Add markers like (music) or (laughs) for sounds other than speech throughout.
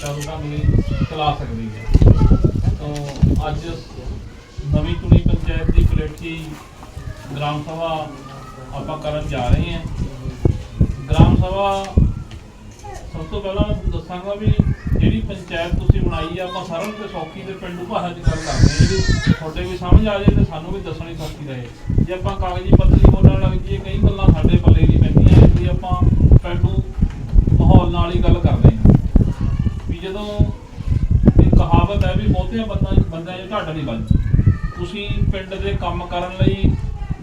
ਆਪਣੇ ਢੰਗ ਨਾਲ ਚਲਾ ਸਕਦੀ ਹੈ। ਤਾਂ ਅੱਜ ਨਵੀਂ ਚੁਣੀ ਪੰਚਾਇਤ ਦੀ ਕਲੇਠੀ ਗ੍ਰਾਮ ਸਭਾ ਆਪਾਂ ਕਰਨ ਜਾ ਰਹੇ ਹਾਂ। ਗ੍ਰਾਮ ਸਭਾ, ਸਭ ਤੋਂ ਪਹਿਲਾਂ ਦੱਸਾਂਗਾ ਵੀ ਜਿਹੜੀ ਪੰਚਾਇਤ ਤੁਸੀਂ ਬਣਾਈ ਆ, ਆਪਾਂ ਸਾਰਿਆਂ ਨੂੰ ਸੌਖੀ ਦੇ ਪਿੰਡੂ ਭਾਸ਼ਾ 'ਚ ਗੱਲ ਕਰਦੇ ਹਾਂ। ਜੀ ਤੁਹਾਡੇ ਵੀ ਸਮਝ ਆ ਜਾਏ ਤੇ ਸਾਨੂੰ ਵੀ ਦੱਸਣੀ ਸੌਖੀ ਰਹੇ। ਜੇ ਆਪਾਂ ਕਾਗਜ਼ੀ ਪੱਤਰੀ ਬੋਲਣ ਲੱਗ ਜਾਈਏ, ਕਈ ਗੱਲਾਂ ਸਾਡੇ ਪੱਲੇ ਨਹੀਂ ਪੈਂਦੀਆਂ। ਇਸ ਲਈ ਆਪਾਂ ਪਿੰਡੂ ਮਾਹੌਲ ਨਾਲ ਹੀ ਗੱਲ ਕਰਦੇ ਜਦੋਂ ਇਹ ਕਹਾਵਤ ਹੈ ਵੀ ਬਹੁਤਿਆਂ ਬੰਦਾ ਬੰਦਿਆਂ 'ਚ ਢੱਡ ਨਹੀਂ ਵੱਜਦੀ। ਤੁਸੀਂ ਪਿੰਡ ਦੇ ਕੰਮ ਕਰਨ ਲਈ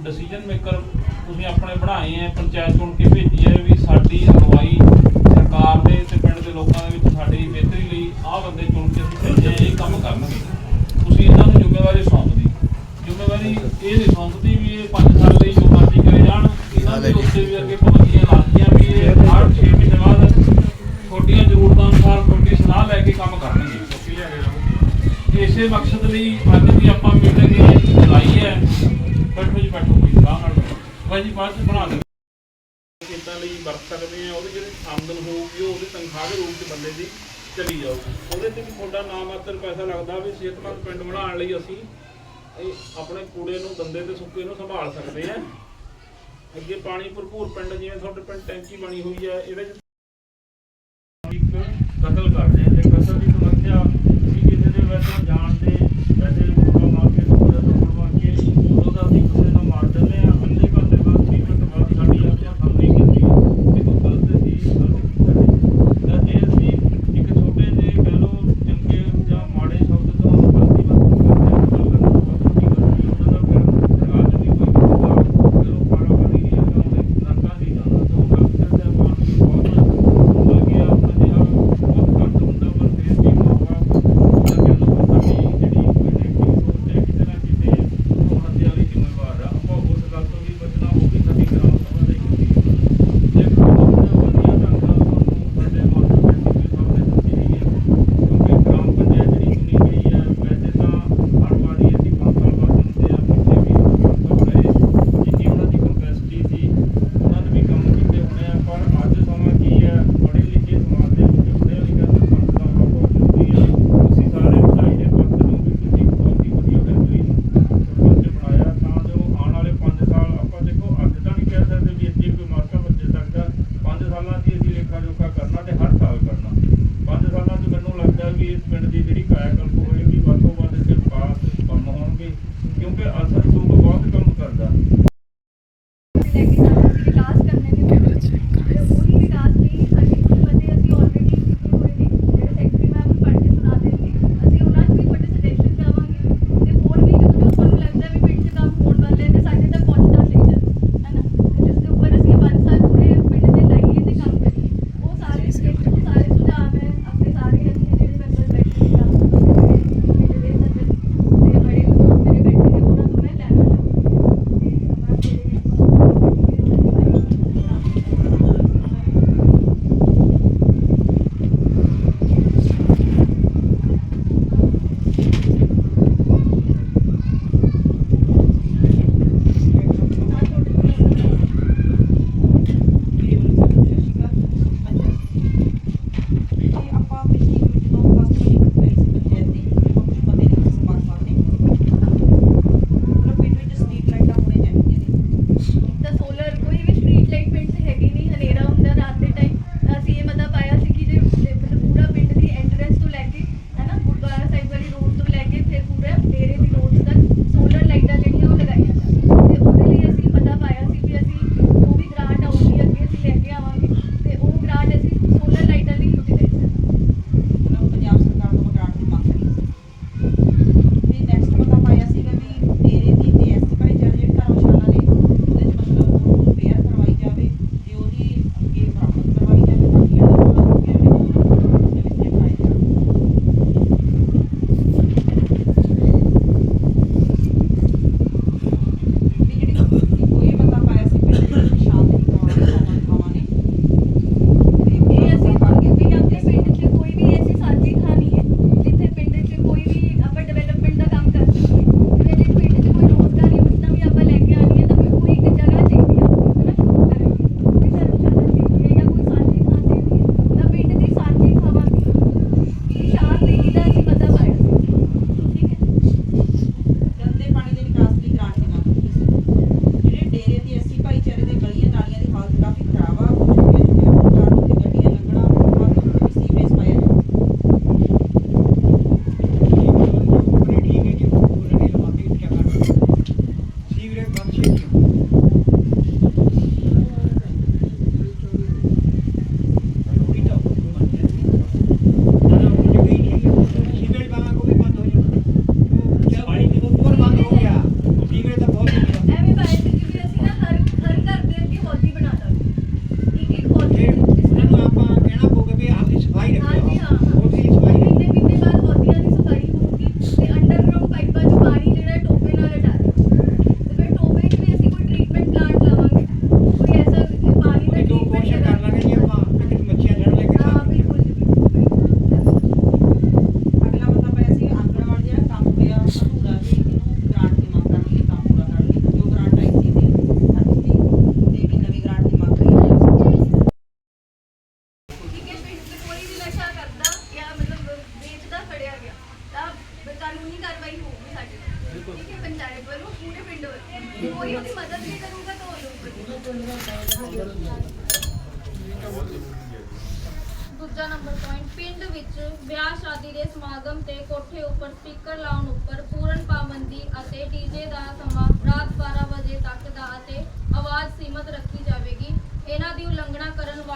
ਡਿਸੀਜਨ ਮੇਕਰ ਤੁਸੀਂ ਆਪਣੇ ਬਣਾਏ ਹੈ ਪੰਚਾਇਤ ਚੁਣ ਕੇ ਭੇਜੀ ਹੈ ਵੀ ਸਾਡੀ ਅਗਵਾਈ ਸਰਕਾਰ ਦੇ ਤੇ ਪਿੰਡ ਦੇ ਲੋਕਾਂ ਦੇ ਵਿੱਚ ਸਾਡੀ ਬਿਹਤਰੀ ਲਈ ਆਹ ਬੰਦੇ ਚੁਣ ਕੇ ਅਸੀਂ ਭੇਜੇ ਆ, ਇਹ ਕੰਮ ਕਰਨਗੇ। ਤੁਸੀਂ ਇਹਨਾਂ ਨੂੰ ਜ਼ਿੰਮੇਵਾਰੀ ਸੌਂਪਦੀ। ਜ਼ਿੰਮੇਵਾਰੀ ਇਹ ਨਹੀਂ ਸੌਂਪਦੀ ਵੀ ਇਹ 5 ਸਾਲ ਲਈ ਜੋ ਮਰਜ਼ੀ ਕਰੇ ਜਾਣ ਇਹਨਾਂ ਦੇ ਉੱਤੇ ਵੀ ਅੱਗੇ ਪਾਬੰਦੀਆਂ ਲਾਤੀਆਂ ਵੀ ਇਹ ਹਰ 6 ਮਹੀਨੇ ਬਾਅਦ ਤੁਹਾਡੀਆਂ ਜ਼ਰੂਰਤਾਂ ਅਨੁਸਾਰ ਤੁਹਾਡੀ ਸਲਾਹ ਲੈ ਕੇ ਕੰਮ ਕਰਨਗੇ ਇਸੇ ਮਕਸਦ ਲਈ ਅੱਜ ਦੀ ਆਪਾਂ ਮੀਟਿੰਗ ਬੁਲਾਈ ਹੈ। ਬੈਠੋ ਜੀ ਬੈਠੋ ਜੀ ਆਰਾਮ ਨਾਲ ਬੈਠੋ। ਜੀ, ਬਾਅਦ ਚ ਬਣਾ ਦੇ ਕਿੱਦਾਂ ਲਈ ਵਰਤ ਸਕਦੇ ਆ ਉਹਦੀ ਜਿਹੜੀ ਆਮਦਨ ਹੋਊਗੀ ਉਹ ਤਨਖਾਹ ਦੇ ਰੂਪ ਚ ਬੰਦੇ ਦੀ ਚਲੀ ਜਾਊਗੀ। ਉਹਦੇ ਤੇ ਵੀ ਤੁਹਾਡਾ ਨਾਮ ਮਾਤਰ ਪੈਸਾ ਲੱਗਦਾ ਵੀ ਸਿਹਤਮੰਦ ਪਿੰਡ ਬਣਾਉਣ ਲਈ ਅਸੀਂ ਇਹ ਆਪਣੇ ਕੂੜੇ ਨੂੰ ਗੰਦੇ ਤੇ ਸੁੱਕੇ ਨੂੰ ਸੰਭਾਲ ਸਕਦੇ ਆ ਅੱਗੇ ਪਾਣੀ ਭਰਪੂਰ ਪਿੰਡ, ਜਿਵੇਂ ਤੁਹਾਡੇ ਪਿੰਡ ਟੈਂਕੀ ਬਣੀ ਹੋਈ ਹੈ, ਇਹਦੇ ਚ ਕਤਲ ਕਰਦੇ ਆ ਤੇ ਕਤਲ ਦੀ ਸਮੱਸਿਆ ਵੀ ਵੈਸੇ ਜਾਣ ਤੇ ਵੈਸੇ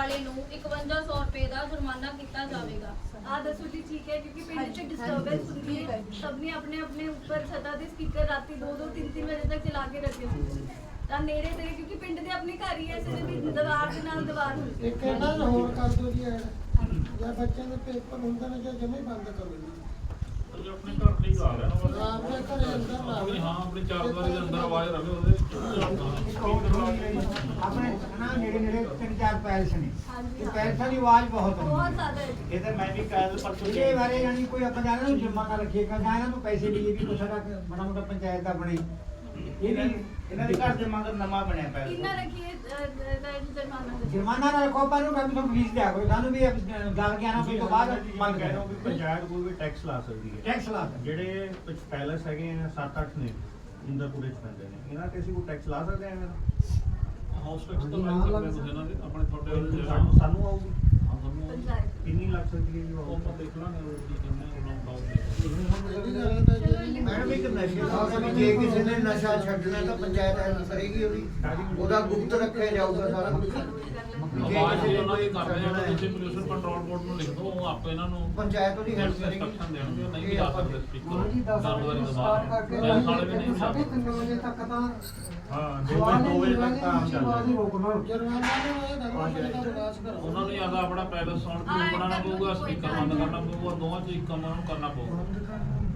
ਵਾਲੇ ਨੂੰ 5100 ਰੁਪਏ ਦਾ ਜੁਰਮਾਨਾ ਕੀਤਾ ਜਾਵੇਗਾ। ਆ ਦੱਸੋ ਜੀ ਠੀਕ ਹੈ ਕਿਉਂਕਿ ਪਿੰਡ 'ਚ ਡਿਸਟਰਬੈਂਸ ਹੁੰਦੀ ਹੈ। ਸਭ ਨੇ ਆਪਣੇ ਆਪਣੇ ਉੱਪਰ ਛੱਤਾਂ ਦੇ ਸਪੀਕਰ ਰਾਤੀ 2 2 3 3 ਵਜੇ ਤੱਕ ਚਲਾ ਕੇ ਰੱਖੇ ਹੁੰਦੇ। ਤਾਂ ਨੇੜੇ ਤੇੜੇ ਕਿਉਂਕਿ ਪਿੰਡ ਦੇ ਆਪਣੇ ਘਰ ਹੀ ਐਸੇ ਨੇ ਵੀ ਦੀਵਾਰ ਦੇ ਨਾਲ ਦੀਵਾਰ ਹੁੰਦੀ ਇੱਕ ਇਹਨਾਂ ਨੂੰ ਹੋਰ ਕਰ ਦਿਓ ਜੀ ਐਡ। ਜਾਂ ਬੱਚਿਆਂ ਦੇ ਪੇਪਰ ਹੁੰਦੇ ਨੇ ਜਾਂ ਜਮੇ ਬੰਦ ਕਰੋ ਜੀ। ਇਹ ਆਪਣੇ ਘਰ ਲਈ ਲਾ ਲੈਣਾ ਵਾ। ਆਪ ਦੇ ਘਰੇ ਅੰਦਰ ਲਾ ਆਪਣੀ ਹਾਂ ਆਪਣੀ ਚਾਰ ਦੀਵਾਰੀ ਦੇ ਅੰਦਰ ਆਵਾਜ਼ ਰਵੇ ਉਹਦੇ ਨਾ ਨੇੜੇ ਤਿੰਨ ਚਾਰ ਪੈਲਸ ਨੇ। ਤੇ ਹਾਂ। ਪੈਲਸਾਂ ਦੀ ਆਵਾਜ਼ ਬਹੁਤ ਬਹੁਤ ਜ਼ਿਆਦਾ ਹੈ ਇਹ ਤਾਂ ਮੈਂ ਵੀ ਕੱਲ ਪਰਸੋਂ ਇਹਦੇ ਬਾਰੇ ਯਾਨੀ ਕੋਈ ਆਪਾਂ ਜਾਣਾ ਨੂੰ ਜੁਰਮਾਨਾ ਰੱਖੀਏਗਾ ਜਾਂ ਇਹਨਾਂ ਨੂੰ ਪੈਸੇ ਲਈਏ ਵੀ ਕੋਈ ਸਾਡਾ ਬੜਾ ਮੋਟਾ ਪੰਚਾਇਤ ਦਾ ਬਣੇ। ਇਹ ਵੀ ਇਹਨਾਂ ਦੇ ਘਰ ਦੇ ਮਗਰ ਨਵਾਂ ਬਣਿਆ ਪਿਆ ਕਿੰਨਾ ਰੱਖੀਏ ਅਹ, ਅਹ, ਅਹ, ਜੁਰਮਾਨਾ ਦੱਸੋ। ਜੁਰਮਾਨਾ ਨਾ ਰੱਖੋ ਪਰ ਨੂੰ ਕਹਿੰਦੇ ਫੀਸ ਦਿਆ ਕਰੋ। ਸਾਨੂੰ ਵੀ 10 11 ਵਜੇ ਤੋਂ ਬਾਅਦ ਬੰਦ ਕਹਿ ਰਹੇ ਹੋ ਕਰੋ ਵੀ ਪੰਚਾਇਤ ਕੋਈ ਵੀ ਟੈਕਸ ਲਾ ਸਕਦੀ ਹੈ। ਟੈਕਸ ਲਾ ਦਿਓ। ਜਿਹੜੇ ਕੁਝ ਪੈਲਸ ਹੈਗੇ ਆ 7-8 ਨੇ ਇੰਦਰਪੁਰੇ ਚ ਪੈਂਦੇ ਨੇ ਇਹਨਾਂ ਤੇ ਅਸੀਂ ਕੋਈ ਟੈਕਸ ਲਾ ਸਕਦੇ ਆ ਇਹਨਾਂ ਹਾਊਸ ਟੈਕਸ ਤਾਂ ਸਕਦੇ ਦੇ ਆਪਣੇ ਤੁਹਾਡੇ ਸਾਨੂੰ ਆਊਗੀ। ਕਿੰਨੀ ਲੱਗ ਸਕਦੀ ਹੈ ਜੀ ਉਹ ਉਹ ਆਪਾਂ ਦੇਖ ਲਾਂਗੇ ਉਹ ਕੀ ਕਹਿੰਦੇ ਆ ਉਹਨਾਂ ਨੂੰ ਇਹਦੀ ਗੱਲ ਤਾਂ ਜੀ? ਮੈਡਮ ਇੱਕ ਨਸ਼ੇ ਅਸਲ ਵਿੱਚ ਜੇ ਕਿਸੇ ਨੇ ਨਸ਼ਾ ਛੱਡਣਾ ਤਾਂ ਪੰਚਾਇਤ ਹੈਲਪ ਕਰੇਗੀ ਉਹਦੀ। ਉਹਦਾ ਗੁਪਤ ਰੱਖਿਆ ਜਾਊਗਾ ਸਾਰਾ ਆਵਾਜ਼ ਜੇ ਉਹਨਾਂ ਦੀ ਕਰ ਰਹੇ ਆ ਤਾਂ ਤੁਸੀਂ ਪੋਲਿਊਸ਼ਨ ਕੰਟਰੋਲ ਬੋਰਡ ਨੂੰ ਲਿਖ ਦਿਓ ਉਹ ਆਪੇ ਇਹਨਾਂ ਨੂੰ ਪੰਚਾਇਤ ਉਹਦੀ ਹੈਲਪ ਕਰੇਗੀ। instruction ਦੇਣਗੇ ਉਹ ਨਹੀਂ ਵੀ ਆ ਸਕਦੇ ਸਪੀਕਰ ਹਾਂ ਜੀ 10 ਦਾਰੂਦਾਰੀ ਵਜੇ ਤੋਂ ਸਟਾਰਟ ਬਾਅਦ ਕਰਕੇ ਪੈਲਸ ਵਾਲੇ ਵੀ ਨਹੀਂ ਸਾਢੇ ਜਾ ਤਿੰਨ ਵਜੇ ਤੱਕ ਤਾਂ ਹਾਂ ਦੋ ਵਜੇ ਦੋ ਵਜੇ ਤੱਕ ਤਾਂ ਆਮ ਚੱਲ ਆਵਾਜ਼ ਹੀ ਜਾਂਦਾ। ਰੋਕਣਾ। ਜੁਰਮਾਨਾ ਨੂੰ ਇਹ ਕਰਨਾ ਪੈਂਦਾ ਵਿਨਾਸ਼ ਕਰੋ ਉਹਨਾਂ ਨੂੰ ਜ਼ਿਆਦਾ ਆਪਣਾ ਪੈਲਸ ਸਾਊਂਡ ਹਾਂ, ਪ੍ਰੂਫ ਬਣਾਉਣਾ ਇੱਕ ਪਊਗਾ ਕੋਈ ਸਪੀਕਰ ਬੰਦ ਕਰਨਾ ਪਊਗਾ ਦੋਵਾਂ ਚ ਇੱਕ ਕੰਮ ਉਹਨਾਂ ਨੂੰ ਕਰਨਾ ਪਊਗਾ।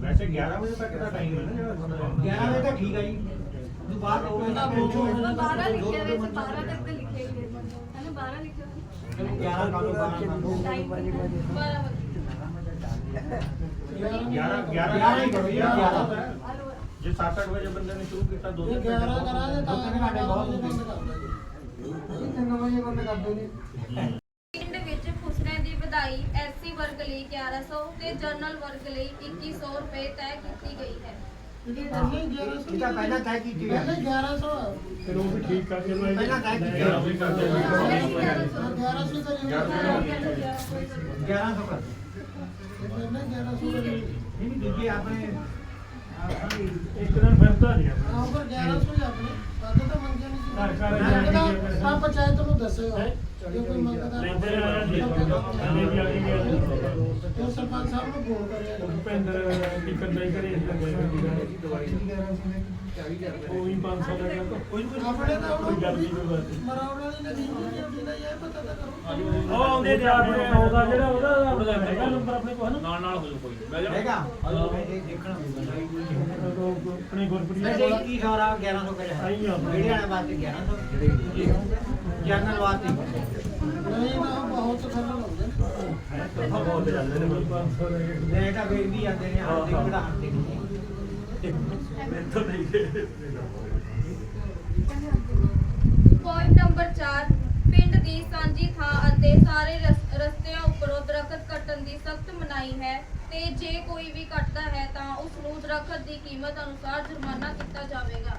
ਵੈਸੇ 11 ਵਜੇ ਤੱਕ ਦਾ ਟਾਈਮ ਹੈ ਨਾ ਜਿਹੜਾ 11 ਵਜੇ ਤੱਕ ਠੀਕ ਹੈ ਜੀ। ਤੋਂ ਬਾਅਦ ਹੋ ਗਿਆ ਤਾਂ ਉਹ 12 ਲਿਖਿਆ ਵੈਸੇ 12 ਤੱਕ ਤਾਂ ਲਿਖਿਆ ਹੀ ਹੈ ਹੈ ਨਾ 12 ਲਿਖਿਆ ਹੋਇਆ। 11 ਕਾਲੋ 12 ਟਾਈਮ ਬਾਰਾਂ ਵਜੇ। 11 11 11 ਹੀ ਕਰੋ ਜੀ, 11 ਹਲੋ ਜੇ 7-8 ਵਜੇ ਬੰਦੇ ਨੇ ਸ਼ੁਰੂ ਕੀਤਾ ਦੋ ਜੇ ਤਿੰਨ 11 ਕਰਾਂਗੇ ਤਾਂ ਦੋ ਤਿੰਨ ਘੰਟੇ ਬਹੁਤ ਬੰਦ ਕਰ ਦਿਓ ਜੀ 3 ਵਜੇ ਬੰਦ ਕਰ ਦਿਓ ਜੀ ਪਿੰਡ ਵਿੱਚ ਫੁਸਰੇ ਦੀ ਵਧਾਈ ਐਸਸੀ ਵਰਗ ਲਈ 1100 ਤੇ ਜਨਰਲ ਵਰਗ ਲਈ 2100 ਰੁਪਏ ਤੈਅ ਕੀਤੀ ਗਈ ਹੈ। ਇਹ ਪਹਿਲੇ 1100 ਇਹ ਤਾਂ ਪਹਿਲਾਂ ਤੈਅ ਕੀਤੀ ਪਹਿਲੇ ਗਈ 1100 ਫਿਰ ਉਹ ਵੀ ਠੀਕ ਕਰਕੇ ਮੈਂ ਪਹਿਲਾਂ ਤੈਅ ਕੀਤੀ ਜਿਹੜਾ ਵੀ ਕਰਦੇ1100 1100 ਤਾਂ ਜੀ 1100 ਕਰ ਪਹਿਲੇ 1100 ਦਾ ਜੀ ਨਹੀਂ ਨਹੀਂ ਦੂਜੇ ਆਪਣੇ ਆਪਣੀ ਇੱਕ ਦਿਨ ਫਿਰਦਾ ਨਹੀਂ ਹਾਂ ਪਰ 1100 ਹੀ ਆਪਣੇ। ਵੱਧ ਤਾਂ ਮੰਗਿਆ ਨਹੀਂ ਘਰ ਸੀ ਘਰ ਮੰਗਦਾ ਆ ਪੰਚਾਇਤ ਨੂੰ ਦੱਸਿਓ। ਕੋਈ ਸਰਪੰਚ ਸਾਹਿਬ ਨੂੰ ਫੋਨ ਕਰਿਆ ਭੁਪਿੰਦਰ ਕੀ ਕਰਦਾ ਹੀ ਕਰੇ ਉਹ ਵੀ 500 ਦਾ ਕਰਦਾ ਕੋਈ ਆਪਣੇ ਤਾਂ ਕੋਈ ਗੱਲ ਨਹੀਂ ਕੋਈ ਨਹੀਂ। ਮਰਾਉਣ ਨੇ ਨਹੀਂ ਡਿਊਟੀ ਦਾ ਇਹ ਪਤਾ ਤਾਂ ਕਰੋ। ਉਹ ਆਉਂਦੇ ਤੇ ਆਪਣੇ ਉਹਦਾ ਜਿਹੜਾ ਉਹਦਾ ਹੈਗਾ ਨੰਬਰ ਆਪਣੇ ਕੋਲ ਹੈ ਨਾਲ ਨਾਲ ਹੋ ਜਾਓ ਕੋਈ ਜਾਓ ਹੈਗਾ। ਇਹ ਦੇਖਣਾ। ਹੋਊਗਾ ਨਾ ਆਪਣੀ ਗੁਰਪ੍ਰੀਤ 2100 ਦਾ 1100 ਕਰਿਆ। ਆਈ ਆ। ਜਿਹੜੇ ਵਾਲੇ ਵਾਸਤੇ 1100 ਜਨਰਲ ਵਾਸਤੇ ਨਹੀਂ ਨਾ ਬਹੁਤ ਖੱਲਣ ਹੋ ਗਏ। ਬਹੁਤ ਜਾਂਦੇ ਨੇ 500 ਦੇ ਲੈ ਤਾਂ ਵੇਚ ਵੀ ਜਾਂਦੇ ਨੇ ਆਪ ਦੇ ਹੱਥ ਤੇ ਮੈਥੋਂ ਨਹੀਂ ਗਏ ਪੁਆਇੰਟ ਨੰਬਰ 4 ਪਿੰਡ ਦੀ ਸਾਂਝੀ ਥਾਂ ਅਤੇ ਸਾਰੇ ਰਸ- ਰਸਤਿਆਂ ਉੱਪਰੋਂ ਦਰਖਤ ਕੱਟਣ ਦੀ ਸਖਤ ਮਨਾਹੀ ਹੈ ਤੇ ਜੇ ਕੋਈ ਵੀ ਕੱਟਦਾ ਹੈ ਤਾਂ ਉਸ ਨੂੰ ਦਰਖਤ ਦੀ ਕੀਮਤ ਅਨੁਸਾਰ ਜੁਰਮਾਨਾ ਕੀਤਾ ਜਾਵੇਗਾ।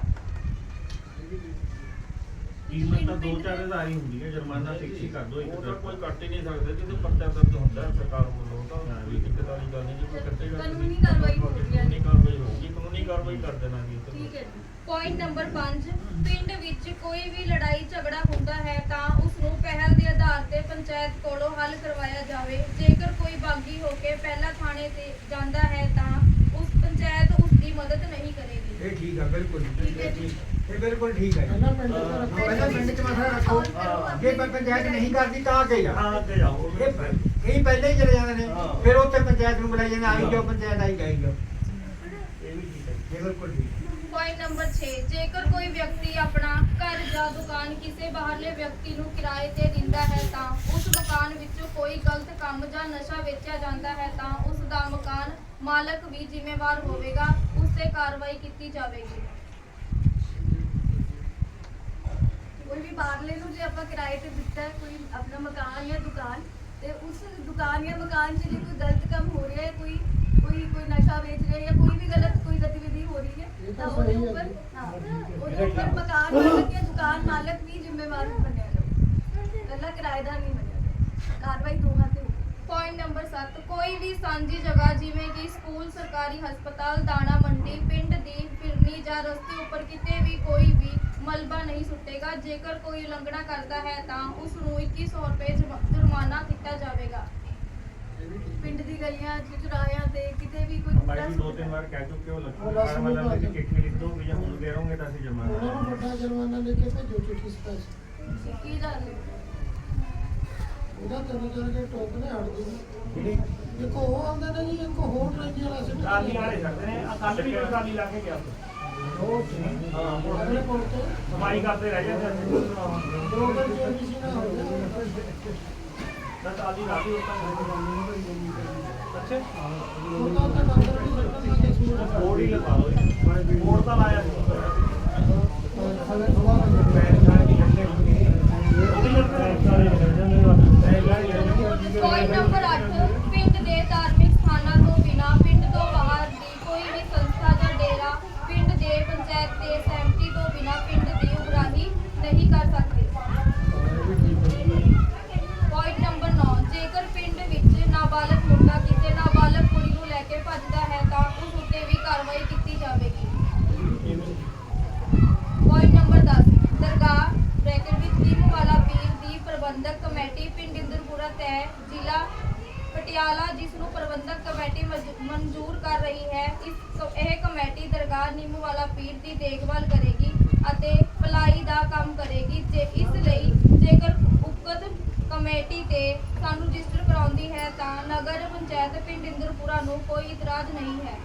ਕੀਮਤ ਤਾਂ ਦੋ ਚਾਰ ਹਜ਼ਾਰ ਹੀ ਹੁੰਦੀ ਹੈ ਜੁਰਮਾਨਾ ਫਿਕਸ ਹੀ ਕਰ ਦੋ ਇੱਕ ਉਹ ਤਾਂ ਕੋਈ ਕੱਟ ਹੀ ਨਹੀਂ ਸਕਦੇ ਕਿਉਂਕਿ ਪਰਚਾ ਦਰਜ ਹੁੰਦਾ ਹੈ ਸਰਕਾਰ ਵੱਲੋਂ ਤਾਂ ਕੋਈ ਦਿੱਕਤ ਵਾਲੀ ਗੱਲ ਨਹੀਂ ਜੇ ਕੋਈ ਕੱਟੇਗਾ ਕਾਨੂੰਨੀ ਕਾਰਵਾਈ ਹੋਊਗੀ। ਕਾਨੂੰਨੀ ਕਾਰਵਾਈ ਹੋਊਗੀ ਕਾਨੂੰਨੀ ਕਾਰਵਾਈ ਕਰ ਦੇਣਾ ਜੀ ਠੀਕ ਹੈ ਜੀ। ਪੁਆਇੰਟ ਨੰਬਰ 5 ਪਿੰਡ ਵਿੱਚ ਕੋਈ ਵੀ ਲੜਾਈ ਝਗੜਾ ਹੁੰਦਾ ਹੈ ਤਾਂ ਉਸ ਨੂੰ ਪਹਿਲ ਦੇ ਆਧਾਰ ਤੇ ਪੰਚਾਇਤ ਕੋਲੋਂ ਹੱਲ ਕਰਵਾਇਆ ਜਾਵੇ। ਜੇਕਰ ਕੋਈ ਬਾਗੀ ਹੋ ਕੇ ਪਹਿਲਾਂ ਥਾਣੇ ਤੇ ਜਾਂਦਾ ਹੈ ਤਾਂ ਉਸ ਪੰਚਾਇਤ ਉਸ ਦੀ ਮਦਦ ਨਹੀਂ ਕਰੇਗੀ। ਇਹ ਠੀਕ ਹੈ ਬਿਲਕੁਲ ਠੀਕ ਹੈ ਜੀ। ਇਹ ਬਿਲਕੁਲ ਠੀਕ ਹੈ ਪਹਿਲਾਂ ਪਿੰਡ ਦਾ ਹਾਂ, ਰੱਖੋ। ਪਹਿਲਾਂ ਪਿੰਡ 'ਚ ਮਸਲਾ ਰੱਖੋ। ਜੇ ਪ- ਪੰਚਾਇਤ ਨਹੀਂ ਕਰਦੀ ਤਾਂ ਅੱਗੇ ਜਾ। ਹਾਂ ਤੇ ਜਾਓ। ਇਹ ਪ- ਕਈ ਪਹਿਲੇ ਹੀ ਚਲੇ ਜਾਂਦੇ ਨੇ। ਹਾਂ। ਫਿਰ ਉੱਥੇ ਪੰਚਾਇਤ ਨੂੰ ਬੁਲਾਈ ਜਾਂਦੇ ਆਈ ਜਾਓ ਪੰਚਾਇਤ ਆਈ ਗਈ ਜਾਓ। ਇਹ ਵੀ ਠੀਕ ਹੈ। ਇਹ ਬਿਲਕੁਲ ਠੀਕ ਪੁਆਇੰਟ ਨੰਬਰ 6 ਜੇਕਰ ਕੋਈ ਵਿਅਕਤੀ ਆਪਣਾ ਘਰ ਜਾਂ ਦੁਕਾਨ ਕਿਸੇ ਬਾਹਰਲੇ ਵਿਅਕਤੀ ਨੂੰ ਕਿਰਾਏ ਤੇ ਦਿੰਦਾ ਹੈ ਤਾਂ ਉਸ ਮਕਾਨ ਵਿੱਚੋਂ ਕੋਈ ਗਲਤ ਕੰਮ ਜਾਂ ਨਸ਼ਾ ਵੇਚਿਆ ਜਾਂਦਾ ਹੈ ਤਾਂ ਉਸ ਦਾ ਮਕਾਨ ਮਾਲਕ ਵੀ ਜ਼ਿੰਮੇਵਾਰ ਹੋਵੇਗਾ। ਉਸ ਤੇ ਕਾਰਵਾਈ ਕੀਤੀ ਜਾਵੇਗੀ। ਕੋਈ ਵੀ ਬਾਹਰਲੇ ਨੂੰ ਜੇ ਆਪਾਂ ਕਿਰਾਏ ਤੇ ਦਿੱਤਾ ਹੈ ਕੋਈ ਆਪਣਾ ਮਕਾਨ ਜਾਂ ਦੁਕਾਨ ਤੇ ਉਸ ਦੁਕਾਨ ਜਾਂ ਮਕਾਨ 'ਚ ਜੇ ਕੋਈ ਗਲਤ ਕੰਮ ਹੋ ਰਿਹਾ ਹੈ ਕੋਈ ਕੋਈ ਕੋਈ ਨਸ਼ਾ ਵੇਚ ਰਿਹਾ ਜਾਂ ਕੋਈ ਵੀ ਗਲਤ ਕੋਈ ਗਤੀਵਿਧੀ ਹੋ ਰਹੀ ਹੈ ਤਾਂ ਉਹਦੇ ਉੱਪਰ। ਹਾਂ ਉਹਦੇ ਉੱਪਰ ਮਕਾਨ ਮਾਲਕ ਜਾਂ ਦੁਕਾਨ ਮਾਲਕ ਵੀ ਜ਼ਿੰਮੇਵਾਰ ਬਣਿਆ ਜਾਵੇ ਇਕੱਲਾ ਕਿਰਾਏਦਾਰ ਨਹੀਂ ਬਣਿਆ ਜਾਵੇ ਕਾਰਵਾਈ ਦੋਹਾਂ ਤੇ ਪੁਆਇੰਟ ਨੰਬਰ 7 ਕੋਈ ਵੀ ਸਾਂਝੀ ਜਗ੍ਹਾ ਜਿਵੇਂ ਕਿ ਸਕੂਲ ਸਰਕਾਰੀ ਹਸਪਤਾਲ ਦਾਣਾ ਮੰਡੀ ਪਿੰਡ ਦੀ ਫਿਰਨੀ ਜਾਂ ਰਸਤੇ ਉੱਪਰ ਕਿਤੇ ਵੀ ਕੋਈ ਵੀ ਮਲਬਾ ਨਹੀਂ ਸੁੱਟੇਗਾ। ਜੇਕਰ ਕੋਈ ਉਲੰਘਣਾ ਕਰਦਾ ਹੈ ਤਾਂ ਉਸ ਨੂੰ 2100 ਰੁਪਏ ਜੁਰਮ- ਜੁਰਮਾਨਾ ਕੀਤਾ ਜਾਵੇਗਾ। ਪਿੰਡ ਦੀ ਗਲੀਆਂ ਚੁਰਾਹਿਆਂ ਤੇ ਕਿਤੇ ਵੀ ਕੋਈ ਭਾਈ ਕੂੜਾ ਜੀ ਦੋ ਤਿੰਨ ਵਾਰ ਕਹਿ ਚੁੱਕੇ ਹੋ ਉਹ ਲੱਖੋਂ ਬਸ ਕਾਰ ਵਾਲਾ ਨਹੀਂ ਦੀ ਚਿੱਠੀ ਲਿਖ ਦੋ ਵੀ ਜੇ ਹੁਣ ਦੇ ਰਹੋਗੇ ਤਾਂ ਅਸੀਂ ਜਮਾ ਉਹਨਾਂ ਨੂੰ ਵੱਡਾ ਜੁਰਮਾਨਾ ਲੈ ਕੇ ਭੇਜੋ ਚਿੱਠੀ ਸਪੈਸ਼ਲ। ਕੀ ਹੈ? ਉਹਦਾ ਤੈਨੂੰ ਚੱਲ ਕੇ ਟੋਕ ਨੇ ਹਟ ਜਿਹੜੀ ਦੇਖੋ ਉਹ ਆਉਂਦੇ ਨੇ ਜੀ ਇੱਕ ਹੋਰ ਟਰਾਲੀ ਵਾਲਾ ਸਿੱਟ ਟਰਾਲੀ ਵਾਲੇ ਛੱਡਦੇ ਨੇ। ਆ ਕੱਲ ਵੀ ਕੋਈ ਟਰਾਲੀ ਲਾ ਕੇ ਗਿਆ ਸੀ। ਸਫ਼ਾਈ ਕਰਦੇ ਰਹਿ ਜਾਂਦੇ ਤਾਂ ਲਾ ਕੇ ਉੱਤਾਂ ਅੱਛਾ ਸੱਟਣ ਲੱਗੇ ਲਓ ਬੋਰਡ ਤਾਂ ਲਾਇਆ ਸੀ ਥੱਲੇ ਥੋੜਾ ਪੈਰ ਨਾਲ ਵੀ ਲੱਗੇ ਹੋਏ ਉਹ ਵੀ ਲੱਗਦਾ ਪੁਆਇੰਟ ਨੰਬਰ 8 ਪਿੰਡ ਦੇ ਧਾਰਮਿਕ ਸਥਾਨਾਂ ਤੋਂ ਬਿਨਾਂ ਪਿੰਡ ਤੋਂ ਬਾਹਰ ਦੀ ਕੋਈ ਵੀ ਸੰਸਥਾ ਜਾਂ ਡੇਰਾ ਪਿੰਡ ਦੇ ਪੰਚਾਇਤ ਦੇ ਸਹਿਮਤੀ ਤੋਂ ਬਿਨਾਂ ਪਿੰਡ ਦੀ ਉਗਰਾਹੀ ਨਹੀਂ ਕਰ ਸਕਦੇ ਪੁਆਇੰਟ ਨੰਬਰ 9 ਜੇਕਰ ਪਿੰਡ ਵਿੱਚ ਨਾਬਾਲਗ ਮੁੰਡਾ ਕਿਸੇ ਨਾਬਾਲਗ ਕੁੜੀ ਨੂੰ ਲੈ ਕੇ ਭੱਜਦਾ ਹੈ ਤਾਂ ਉਸ ਉੱਤੇ ਵੀ ਕਾਰਵਾਈ ਕੀਤੀ ਜਾਵੇਗੀ ਪੁਆਇੰਟ ਨੰਬਰ 10 ਦਰਗਾਹ ਬ੍ਰੈਕਟ ਵਿੱਚ ਨਿੰਮ ਵਾਲਾ ਪੀਰ ਦੀ ਪ੍ਰਬੰਧਕ ਕਮੇਟੀ ਪਿੰਡ ਇੰਦਰਪੁਰਾ ਤਹਿ ਜ਼ਿਲ੍ਹਾ ਪਟਿਆਲਾ ਜਿਸ ਨੂੰ ਪ੍ਰਬੰਧਕ ਕਮੇਟੀ ਮਨਜ਼ੂਰ ਕਰ ਰਹੀ ਹੈ ਇਸ ਇਹ ਕਮੇਟੀ ਦਰਗਾਹ ਨਿੰਮ ਵਾਲਾ ਪੀਰ ਦੀ ਦੇਖਭਾਲ ਕਰੇਗੀ ਅਤੇ ਭਲਾਈ ਦਾ ਕੰਮ ਕਰੇਗੀ ਜੇ ਇਸ ਲਈ ਜੇਕਰ ਉਕਤ ਕਮੇਟੀ ਤੇ ਸਾਨੂੰ ਰਜਿਸਟਰ ਕਰਾਉਂਦੀ ਹੈ ਤਾਂ ਨਗਰ ਪੰਚਾਇਤ ਪਿੰਡ ਇੰਦਰਪੁਰਾ ਨੂੰ ਕੋਈ ਇਤਰਾਜ਼ ਨਹੀਂ ਹੈ।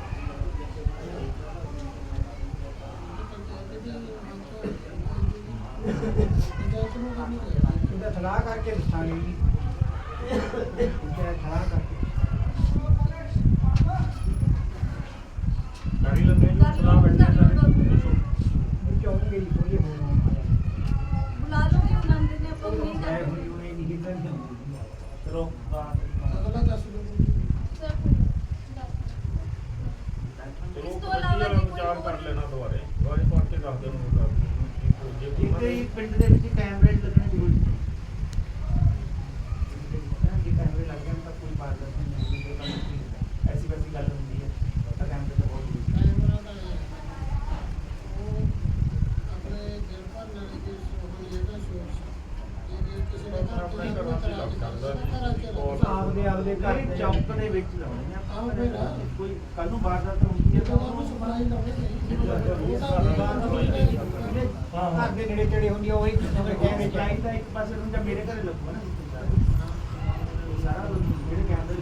ਉਹਦਾ ਸਲਾਹ ਕਰਕੇ ਦੱਸਾਂਗੇ ਜੀ। (laughs) ਸਲਾਹ ਕਰਕੇ ਗਾੜੀ ਲੰਮੇ ਜੀ ਸਲਾਹ ਬੈਠੇ ਸਾਰੇ ਉਹ ਚਾਹੁੰਗੇ ਜੀ ਥੋੜੀ ਹੋਰ ਬੁਲਾ ਲਓ ਕਿ ਉਹਨਾਂ ਦੇ ਨੇ ਆਪਾਂ ਨੂੰ ਨਹੀਂ ਮੈਂ ਕਰ ਹੋਈ ਹੋਈ ਨਹੀਂ ਕਿਦਾਂ ਨਹੀਂ ਚਲੋ ਤਾਂ ਅਗਲਾ ਦੱਸ ਦਿਓ ਸਰ ਚਲੋ ਇਸ ਤੋਂ ਇਲਾਵਾ ਕਰ ਲੈਣਾ ਦੁਬਾਰੇ। ਦੁਬਾਰੇ ਪੜ੍ਹ ਕੇ ਦੱਸ ਦੇਣਾ ਇੱਕ ਹੀ ਪਿੰਡ ਦੇ ਵਿੱਚ ਕੈਮਰੇ ਲੱਗਣੇ ਜ਼ਰੂਰੀ ਜੇ ਕੈਮਰੇ ਲੱਗ ਜਾਣ ਤਾਂ ਕੋਈ ਬਾਤ ਨਹੀਂ ਹੈ ਐਸੀ ਵੈਸੀ ਗੱਲ ਹੁੰਦੀ ਹੈ ਤਾਂ ਕੈਮਰੇ ਤਾਂ ਬਹੁਤ ਜ਼ਰੂਰੀ ਹੈ ਕੈਮਰਾ ਦਾ ਇਹ ਹੈ। ਉਹ ਆਪਣੇ ਦਿਲ ਭਰ ਨਾਲੇ ਦੀ ਸੋਹਣ ਜਿਹੜਾ ਸੋਰਸ ਇਹ ਕਿਸੇ ਦੇ ਘਰ ਆਪਣੇ ਤੋਂ ਘਰਾਂ 'ਚ ਲੱਗ ਜਾਂਦਾ ਜੀ। ਘਰਾਂ 'ਚ ਲੱਗ ਔਰ ਜਾਂਦਾ। ਆਪਦੇ ਆਪਦੇ ਘਰ ਨਹੀਂ ਦੇ ਚੌਂਕ ਦੇ ਵਿੱਚ ਲਾਉਣੀ ਆ ਆਹੋ ਫਿਰ। ਕੋਈ ਕੱਲ ਨੂੰ ਵਾਰਦਾਤ ਹੁੰਦੀ ਹੈ ਇਹ ਤਾਂ ਤਾਂ ਉਹਨੂੰ ਸਪਲਾਈ ਲਾਉਣੀ ਨਹੀਂ ਉਹ ਤਾਂ ਉਹ ਤਾਂ ਜਿਹੜੇ ਘਰ ਦੇ ਨੇੜੇ ਤੇੜੇ ਹੁੰਦੀ ਆ, ਉਹੀ ਕੈਮਰੇ ਚਾਹੀਦਾ ਇੱਕ ਪਾਸੇ ਨੂੰ ਮੇਰੇ ਘਰੇ ਲੱਗੂਗਾ ਨਾ। ਸਾਰਾ ਜਿਹੜੇ ਕੈਮਰੇ